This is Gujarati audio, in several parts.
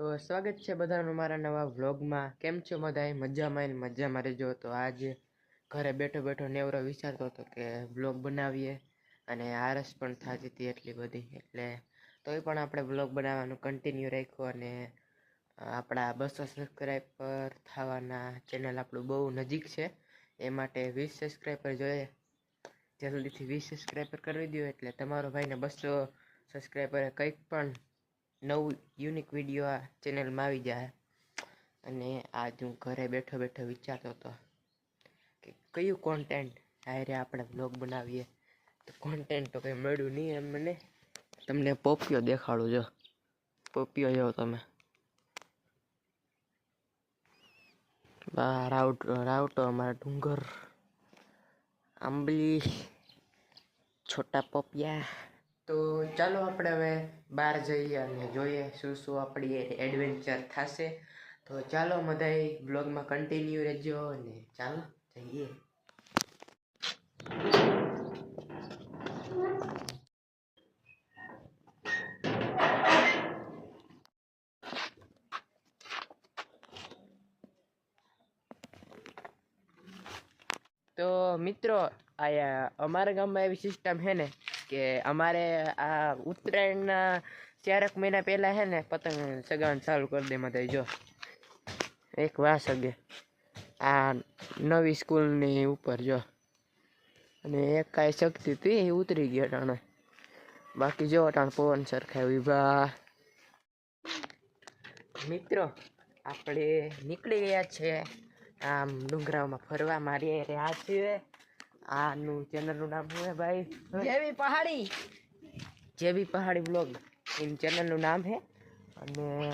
તો સ્વાગત છે બધાનું મારા નવા વ્લોગમાં. કેમ છો બધાએ મજામાં મજા મજામાં રહેજો. તો આજે ઘરે બેઠો બેઠો નેવરો વિચારતો હતો કે વ્લોગ બનાવીએ અને આરસ પણ થતી હતી એટલી બધી. એટલે તોય પણ આપણે વ્લોગ બનાવવાનું કન્ટિન્યુ રાખ્યું અને આપણા બસો સબસ્ક્રાઈબર થવાના ચેનલ આપણું બહુ નજીક છે. એ માટે વીસ સબસ્ક્રાઈબર જોઈએ. જલ્દીથી વીસ સબસ્ક્રાઈબર કરી દો એટલે તમારો ભાઈને બસો સબસ્ક્રાઈબરે કંઈક પણ નવું યુનિક વીડિયો આ ચેનલમાં આવી જાય. અને આજ હું ઘરે બેઠો બેઠો વિચારતો હતો કે કયું કોન્ટેન્ટ હારે આપણે બ્લોગ બનાવીએ. તો કોન્ટેન્ટ તો કંઈ મળ્યું નહીં એમ મને. તમને પોપિયો દેખાડું જો. પોપિયો જો તમે. રાઉટ, રાઉટો અમારા ડુંગર. આંબલી, છોટા પોપિયા. તો ચાલો આપણે હવે બહાર જઈએ અને જોઈએ શું શું આપણી એડવેન્ચર થશે. તો ચાલો બધાય બ્લોગમાં કન્ટિન્યુ રહેજો અને ચાલો જઈએ. તો મિત્રો, આયા અમારા ગામમાં એવી સિસ્ટમ છે ને કે અમારે આ ઉત્તરાયણના ચારક મહિના પહેલાં છે ને પતંગ સગાવવાનું ચાલુ કરી દે મધાય જો. એક વાસ અગે. આ નવી સ્કૂલની ઉપર, જો. અને એક કાંઈ શક્તિ હતી, એ ઉતરી ગયો ટાણે બાકી જો ટાણ પવન સરખા વિભા મિત્રો, આપણે નીકળી ગયા છે. આમ ડુંગરામાં ફરવા મારીએ રહ્યા છીએ. આનું ચેનલનું નામ શું છે ભાઈ? જેવી પહાડી. જેવી પહાડી બ્લોગ એમ ચેનલનું નામ હે. અને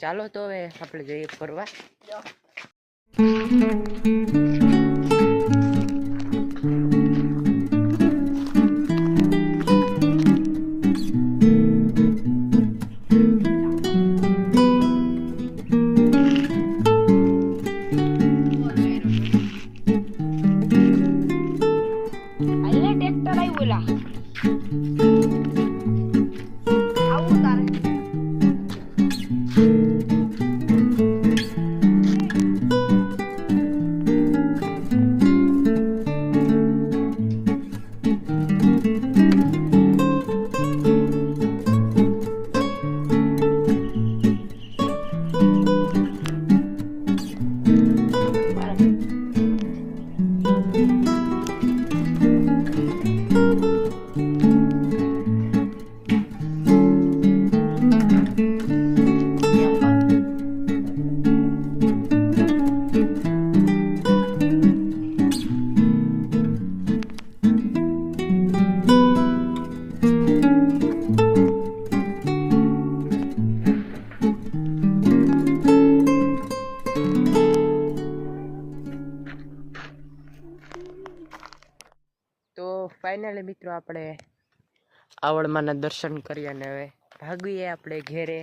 ચાલો તો હવે આપણે જઈએ ફરવા. તો ફાઇનલી મિત્રો આપણે આવડમાના દર્શન કરીએ અને હવે ભાગીએ આપણે ઘેરે.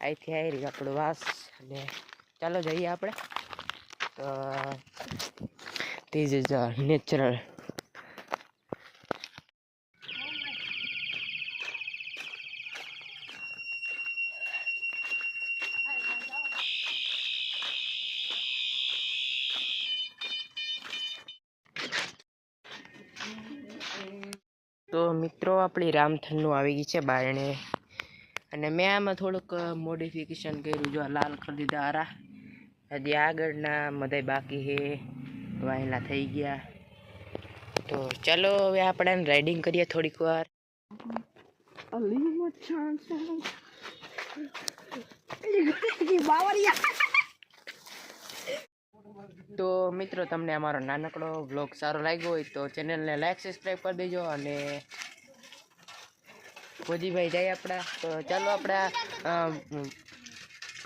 અહીંથી આવી આપણો વાસ અને ચાલો જઈએ આપણે. તો ધીસ ઇઝ અ નેચરલ તો મિત્રો, આપણી રામથનનું આવી ગઈ છે બારણે. અને મેં આમાં થોડુંક મોડિફિકેશન કર્યું. જો લાલ કરી દીધા આરા. હજી આગળના બધા બાકી હે વાયલા થઈ ગયા. તો ચાલો, હવે આપણે રાઇડિંગ કરીએ થોડીક વાર. બાવળિયા. તો મિત્રો, તમને અમારો નાનકડો વ્લોગ સારો લાગ્યો હોય તો ચેનલને લાઈક સબસ્ક્રાઈબ કરી દેજો અને ગોજીભાઈ જાય આપણા. તો ચાલો આપણા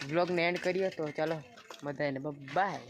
વ્લોગને એન્ડ કરીએ તો ચાલો બધાને બાય